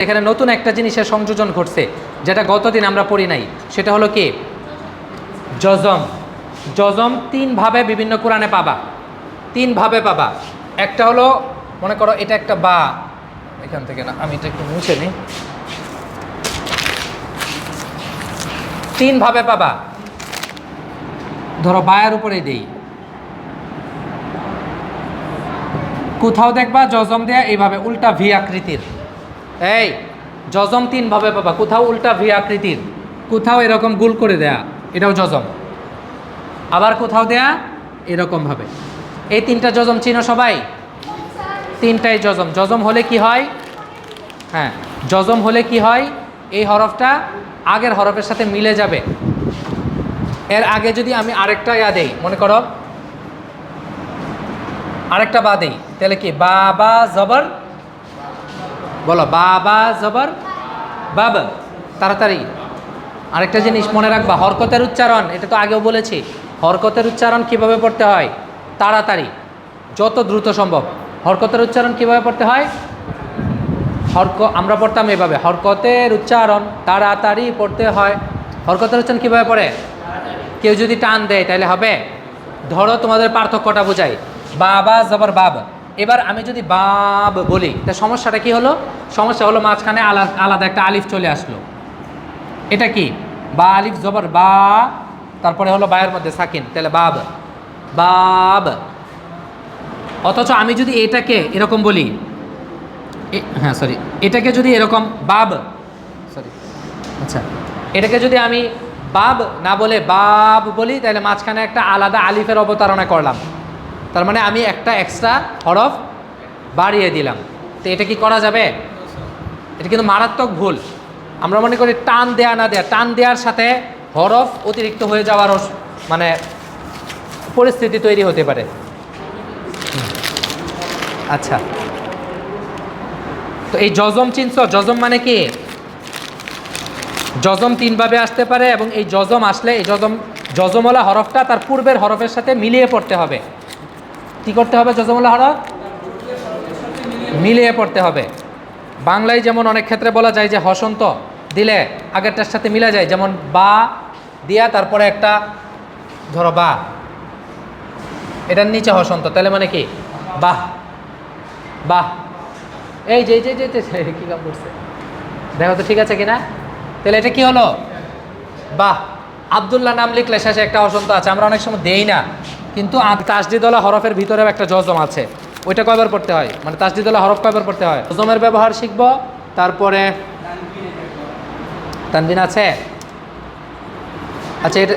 এখানে নতুন একটা জিনিসের সংযোজন ঘটছে, যেটা গতদিন আমরা পড়ি নাই। সেটা হলো কি? জজম জজম তিনভাবে বিভিন্ন কোরআনে পাবা। তিনভাবে পাবা। একটা হলো, মনে করো এটা একটা বা। এখান থেকে না, আমি এটা একটু মুছে নিই। তিনভাবে পাবা। ধরো বায়ের উপরে দেই। কোথাও দেখবা জজম দেয়া এইভাবে উল্টা ভি আকৃতির। এই জজম তিনভাবে পাবা। কোথাও উল্টা ভি আকৃতির, কোথাও এরকম গুল করে দেয়া, এটাও জজম আবার কোথাও দেয়া, এরকম ভাবে। এই তিনটা জজম চিনো সবাই? তিনটাই জজম জজম হলে কি হয়? হ্যাঁ জজম হলে কি হয়? এই হরফটা আগের হরফের সাথে মিলে যাবে। এর আগে যদি আমি আরেকটা ইয়া দেই, মনে করো, আরেকটা বা দেই, তাহলে কি? বাবা জবর বলো, বাবা জবর, বাবা, তাড়াতাড়ি। আরেকটা জিনিস মনে রাখবা, হরকতের উচ্চারণ, এটা তো আগেও বলেছি, হরকতের উচ্চারণ কীভাবে পড়তে হয়? তাড়াতাড়ি, যত দ্রুত সম্ভব। হরকতের উচ্চারণ কীভাবে পড়তে হয়? হরক, আমরা পড়তাম এভাবে, হরকতের উচ্চারণ তাড়াতাড়ি পড়তে হয়। হরকতের উচ্চারণ কীভাবে পড়ে? কেউ যদি টান দেয়, তাহলে হবে, ধরো তোমাদের পার্থক্যটা বোঝাই। বাবা জবর, বাব। এবার আমি যদি বাব বলি, তা সমস্যাটা কি হলো? সমস্যা হলো মাঝখানে আলাদা আলাদা একটা আলিফ চলে আসলো। এটা কি? বা আলিফ জবর বা, তারপরে হলো বায়ের মধ্যে সাকিন, তাহলে বাব। বাব। অথচ আমি যদি এটাকে এরকম বলি হ্যাঁ সরি এটাকে যদি এরকম বাব সরি আচ্ছা এটাকে যদি আমি বাব না বলে বাব বলি, তাহলে মাঝখানে একটা আলাদা আলিফের অবতারণা করলাম। তার মানে আমি একটা এক্সট্রা হরফ বাড়িয়ে দিলাম। তো এটা কি করা যাবে? এটা কিন্তু মারাত্মক ভুল। আমরা মনে করি টান দেয়া না দেয়া। টান দেওয়ার সাথে হরফ অতিরিক্ত হয়ে যাওয়ারও মানে পরিস্থিতি তৈরি হতে পারে। আচ্ছা। তো এই জজম চিনছ জজম মানে কি? জজম তিনভাবে আসতে পারে এবং এই জজম আসলে এই জজম জজমলা হরফটা তার পূর্বের হরফের সাথে মিলিয়ে পড়তে হবে। কি করতে হবে জজমলা হরফ মিলিয়ে পড়তে হবে। বাংলায় যেমন অনেক ক্ষেত্রে বলা যায় যে হসন্ত, দিলে আগেরটার সাথে মিলে যায়। যেমন বা দিয়া, তারপরে একটা ধরো বা। এটার নিচে হসন্ত, তাহলে মানে কি? বাহ। বাহ। এই যে যে যে কি কাম করছে? দেখো তো ঠিক আছে কিনা? তাহলে এটা কি হলো? বাহ। আবদুল্লাহ নাম লিখলে শেষে একটা অসন্ত আছে। আমরা অনেক সময় দেই না। কিন্তু তাসদিদলা হরফের ভিতরেও একটা জজম আছে। ওইটা কয়বার পড়তে হয়? মানে তাসদিদলা হরফ কয়বার পড়তে হয়? জজমের ব্যবহার শিখব, তারপরে তানবিন আছে? আচ্ছা এটা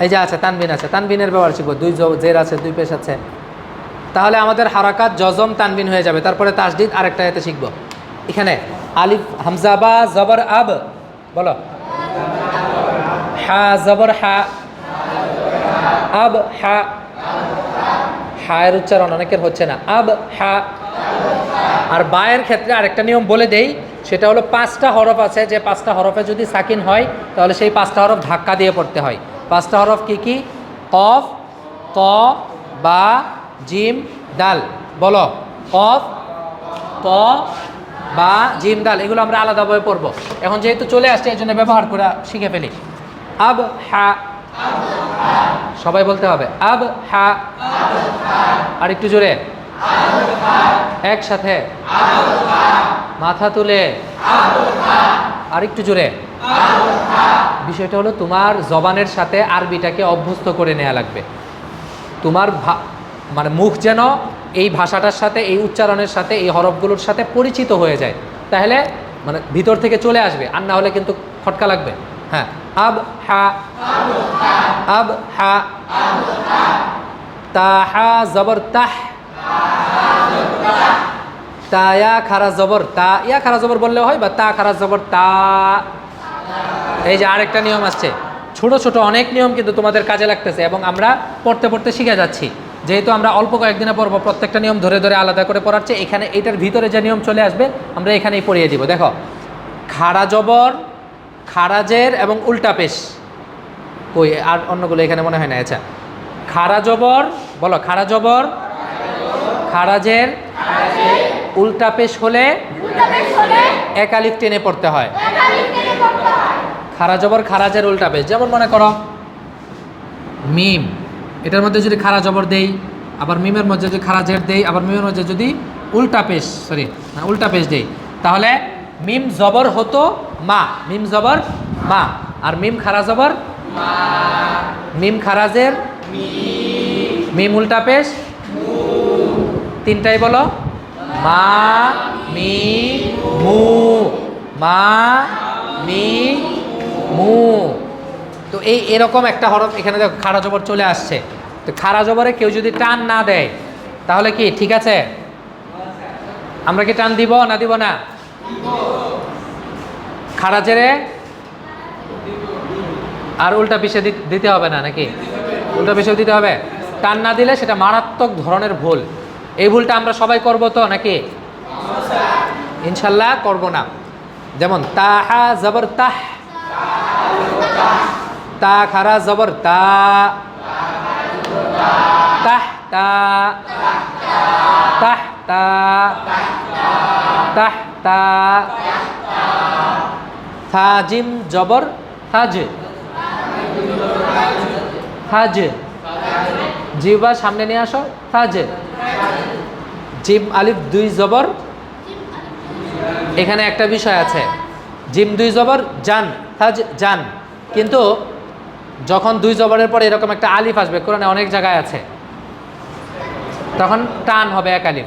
এই যে আছে, তানবিন আছে। তানবিনের ব্যবহার শিখব। দুই জের আছে, দুই পেশ আছে। তাহলে আমাদের হারাকাত জজম তানবিন হয়ে যাবে। তারপরে তাসদিদ আরেকটা এতে শিখব। এখানে আলিফ হামজাবা জবর, আব। বলো। হা, জবর, হা আব হা হায়ের উচ্চারণ অনেকের হচ্ছে না। আব হা আর বায়ের ক্ষেত্রে আরেকটা নিয়ম বলে দেই, সেটা হলো পাঁচটা হরফ আছে, যে পাঁচটা হরফে যদি সাকিন হয়, তাহলে সেই পাঁচটা হরফ ধাক্কা দিয়ে পড়তে হয়। পাঁচটা হরফ কি কি? কফ, ক, বা, জিম, দাল। বলো, কফ, ক, বা, জিম, দাল, এগুলো আমরা আলাদাভাবে পড়ব। এখন যেহেতু চলে আসছে, এই জন্য ব্যবহার করা শিখে ফেলি। আব হা সবাই বলতে হবে, আব হা। আর একটু জোরে। একসাথে। মাথা তুলে। আর একটু জোরে। বিষয়টা হলো তোমার জবানের সাথে আরবিটাকে অভ্যস্ত করে নেওয়া লাগবে। তোমার মানে মুখ যেন এই ভাষাটার সাথে, এই উচ্চারণের সাথে, এই হরফগুলোর সাথে পরিচিত হয়ে যায়। তাহলে মানে ভিতর থেকে চলে আসবে, আর না হলে কিন্তু খটকা লাগবে। হ্যাঁ। আব হা। আব হা। তাহা জবর তাহ তা ইয়া খারা জবর তা। ইয়া খারা জবর বললেও হয় বা তা খারা জবর তা। এই যে আরেকটা নিয়ম আসছে ছোট ছোট অনেক নিয়ম কিন্তু তোমাদের কাজে লাগতেছে এবং আমরা পড়তে পড়তে শিখে যাচ্ছি। যেহেতু আমরা অল্প কয়েকদিনে পড়ব, প্রত্যেকটা নিয়ম ধরে ধরে আলাদা করে পড়াচ্ছে এখানে এটার ভিতরে যে নিয়ম চলে আসবে, আমরা এখানেই পড়িয়ে দিব। দেখো খাড়া জবর, খারাজের এবং উল্টা পেশ। কই, আর অন্যগুলো এখানে মনে হয় না আচ্ছা। খাড়া জবর, বলো খাড়া জবর। খারাজের উল্টা পেশ হলে উল্টা পেশ হলে এক আলিফ টেনে পড়তে হয়। খারা জবর খারাজের উল্টা পেশ। যেমন মনে করো, মিম। এটার মধ্যে যদি খারা জবর দেই, আবার মিমের মধ্যে যদি খারাজের দেই, আবার মিমের মধ্যে যদি উল্টা পেশ সরি উল্টা পেশ দেই, তাহলে মিম জবর হতো মা, মিম জবর মা, আর মিম খারা জবর মিম খারাজের? মিম উল্টা পেশ? তিনটাই বলো। মা, মি, মু। মা, মি, মু। তো এই এরকম একটা হরফ এখানে দেখো, খাড়া জবর চলে আসছে। তো খাড়া জবরে কেউ যদি টান না দেয়, তাহলে কি, ঠিক আছে? আমরা কি টান দিব না দিব না? খাড়া জেরে? আর উল্টা পিছিয়ে দিতে হবে না নাকি? উল্টা পিছিয়ে দিতে হবে। টান না দিলে সেটা মারাত্মক ধরনের ভুল। এই ভুলটা আমরা সবাই করব তো নাকি? ইনশাল্লাহ করব না। যেমন তাহা জবর তাহ তা খারা জবর তা। তাহ তা। তাহ তা। তাহ তা। থাজিম জবর থাজ থাজ জিবা সামনে নিয়ে আসো। থাজ জিম আলিফ দুই জবর। এখানে একটা বিষয় আছে। জিম দুই জবর, জান। থাজ জান। কিন্তু যখন দুই জবরের পরে এরকম একটা আলিফ আসবে, কোরআনে অনেক জায়গায় আছে। তখন টান হবে এক আলিফ।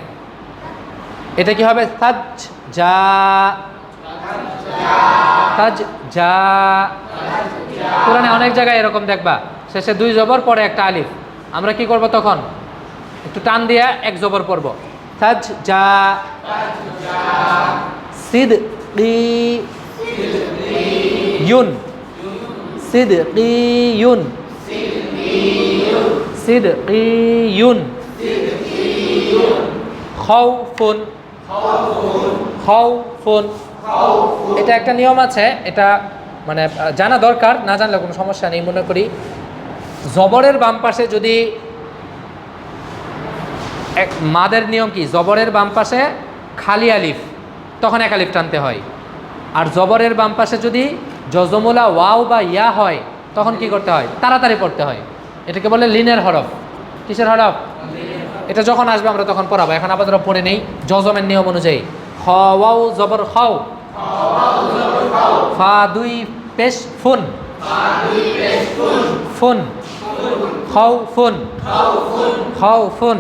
এটা কি হবে? থাজ যা। তাজ যা। কোরআনে অনেক জায়গায় এরকম দেখবা, শেষে দুই জবর পরে একটা আলিফ। আমরা কি করব তখন? একটু টান দিয়ে এক জবর পড়ব। তাজ যা সিদ ইউন। সিদ ইউন। সিদ ইউন। খাউফুন খাউফুন এটা একটা নিয়ম আছে, এটা মানে জানা দরকার, না জানলে কোনো সমস্যা নেই। মনে করি জবরের বাম পাশে যদি এক, মাদের নিয়ম কি? জবরের বাম পাশে খালি আলিফ, তখন এক আলিফ টানতে হয়। আর জবরের বাম পাশে যদি জজমুলা ওয়াও বা ইয়া হয়, তখন কি করতে হয়? তাড়াতাড়ি পড়তে হয়। এটাকে বলে লিনের হরফ। কিসের হরফ? এটা যখন আসবে, আমরা তখন পড়াবো। এখন আপাতত পড়ে নেই। জজমের নিয়ম অনুযায়ী। খ, ওয়াও, জবর, খাও। ফা দুই পেশ ফুন। ফুন। খাও ফুন। খাও ফুন।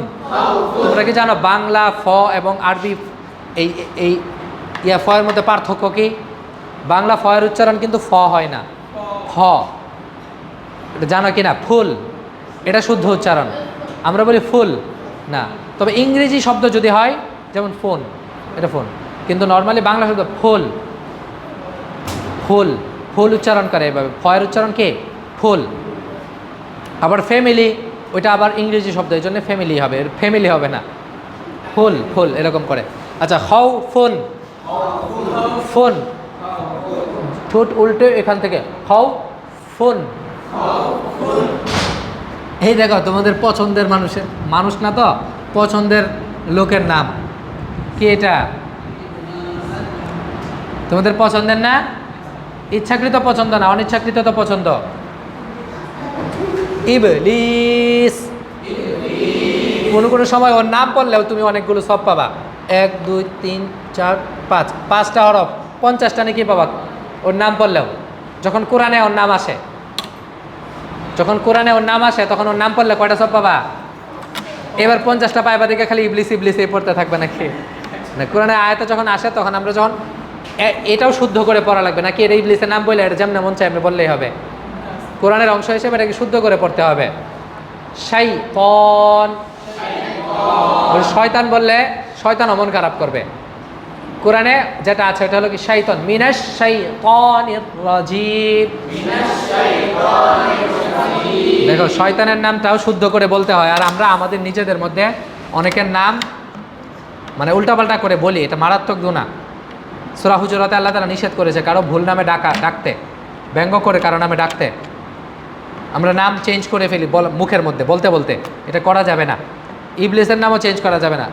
তোমরা কি জানো বাংলা ফ এবং আরবি এই এই ইয়া ফ এর মধ্যে পার্থক্য কি? বাংলা ফ এর উচ্চারণ কিন্তু ফ হয় না। ফ এটা জানো কি না? ফুল। এটা শুদ্ধ উচ্চারণ। আমরা বলি ফুল। না। তবে ইংরেজি শব্দ যদি হয়, যেমন ফোন, এটা ফোন। কিন্তু নর্মালি বাংলা শব্দ ফুল। ফুল ফুল উচ্চারণ করে এভাবে। ফয়ের উচ্চারণ কে? ফুল। আবার ফ্যামিলি ওইটা আবার ইংরেজি শব্দ, এই জন্য ফ্যামিলি হবে। ফ্যামিলি হবে না। ফুল ফুল, এরকম করে। আচ্ছা হও ফোন। ফোন। ঠোঁট উল্টে এখান থেকে। হও ফোন। এই দেখো, তোমাদের পছন্দের মানুষের, মানুষ না তো, পছন্দের লোকের নাম। কি এটা? তোমাদের পছন্দের না? ইচ্ছাকৃত পছন্দ না, অনিচ্ছাকৃত তো পছন্দ? ইবলিস। কোনো কোনো সময় ওর নাম পড়লেও তুমি অনেকগুলো সব পাবা। এক, দুই, তিন, চার, পাঁচ। পাঁচটা হরফ, পঞ্চাশটা নাকি পাবা ওর নাম পড়লেও যখন কোরআনে ওর নাম আসে। যখন কোরআনে ওর নাম আসে, তখন ওর নাম পড়লে কয়টা সব পাবা? এবার পঞ্চাশটা পাইবা দিকে খালি ইবলিস ইবলিস এই পড়তে থাকবে নাকি? না কোরআনে আয়তা যখন আসে, তখন আমরা যখন এটাও শুদ্ধ করে পড়া লাগবে। নাকি এটা ইবলিসের নাম বললে এটা যেমন মন চাই আপনি বললেই হবে। কোরআনের অংশ হিসেবে এটাকে শুদ্ধ করে পড়তে হবে। সাই ওই শয়তান বললে শয়তান অমন খারাপ করবে। কোরআনে যেটা আছে ওটা হলো কি শাইতন। মিনাশ শাইতানির রাজিম। দেখো, শয়তানের নামটাও শুদ্ধ করে বলতে হয়। আর আমরা আমাদের নিজেদের মধ্যে অনেকের নাম মানে উল্টাপাল্টা করে বলি। এটা মারাত্মক গুণা সুরা হুজুরাতে আল্লাহ তারা নিষেধ করেছে, কারও ভুল নামে ডাকা, ডাকতে, ব্যঙ্গ করে কারও নামে ডাকতে। আমরা নাম চেঞ্জ করে ফেলি, বল, মুখের মধ্যে, বলতে বলতে। এটা করা যাবে না। ইবলিসের নামও চেঞ্জ করা যাবে না।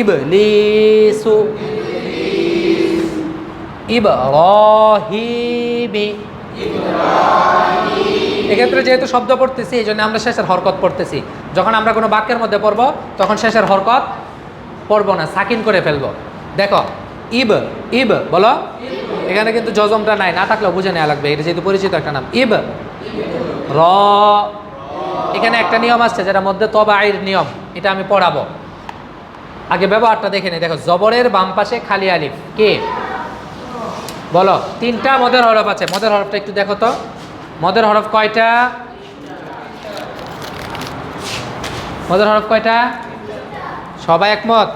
ইব লিসু ইব রহিমি এক্ষেত্রে যেহেতু শব্দ পড়তেছি, এই জন্য আমরা শেষের হরকত পড়তেছি। যখন আমরা কোনো বাক্যের মধ্যে পড়ব, তখন শেষের হরকত পড়ব না, সাকিন করে ফেলব। দেখো ইব ইব, বলো? এখানে কিন্তু জজমটা নাই, না থাকলেও বুঝে নেওয়া লাগবে, এটা যেহেতু পরিচিত একটা নাম। ইব, র। এখানে একটা নিয়ম আসছে যেটা মধ্যে তবাইর নিয়ম, এটা আমি পড়াবো। আগে ব্যবহারটা দেখে নিই, দেখো, জবরের বাম পাশে খালি আলিফ, কে? বলো, তিনটা মদের হরফ আছে, মদের হরফটা একটু দেখো তো। মদের হরফ কয়টা? মদের হরফ কয়টা? সবাই একমত?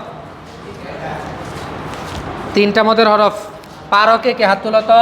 তিনটা মদের হরফ। পারকে কে হাত তুলো তো